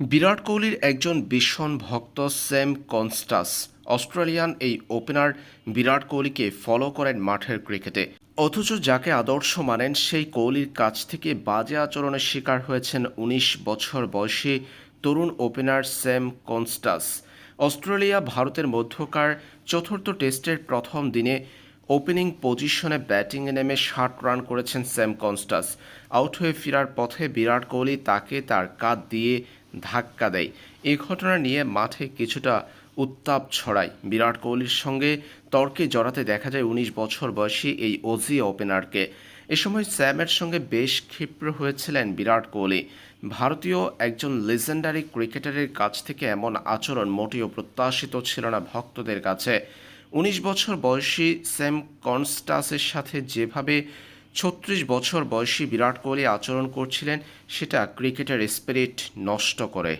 বিরাট কোহলির একজন ভীষণ ভক্ত স্যাম কনস্টাস, অস্ট্রেলিয়ান এই ওপেনার, বিরাট কোহলিকে ফলো করেন মাঠের ক্রিকেটে। অথচ যাকে আদর্শ মানেন, সেই কোহলির কাছ থেকে বাজে আচরণের শিকার হয়েছেন উনিশ বছর বয়সী তরুণ ওপেনার স্যাম কনস্টাস। অস্ট্রেলিয়া ভারতের মধ্যকার চতুর্থ টেস্টের প্রথম দিনে ওপেনিং পজিশনে ব্যাটিংয়ে নেমে ষাট রান করেছেন স্যাম কনস্টাস। আউট হয়ে ফেরার পথে বিরাট কোহলি তাকে তার কাঁধ দিয়ে ধাক্কা দেয়। এই ঘটনা নিয়ে মাঠে কিছুটা উত্তাপ ছড়ায়। বিরাট কোহলির সঙ্গে তর্কে জড়াতে দেখা যায় উনিশ বছর বয়সী এই অজি ওপেনারকে। এ সময় স্যামের সঙ্গে বেশ ক্ষিপ্র হয়েছিলেন বিরাট কোহলি। ভারতীয় একজন লেজেন্ডারি ক্রিকেটারের কাছ থেকে এমন আচরণ মোটেও প্রত্যাশিত ছিল না ভক্তদের কাছে। উনিশ বছর বয়সী স্যাম কনস্টাসের সাথে যেভাবে ছত্রিশ বছর বয়সী বিরাট কোহলি আচরণ করছিলেন সেটা ক্রিকেটের স্পিরিট নষ্ট করে।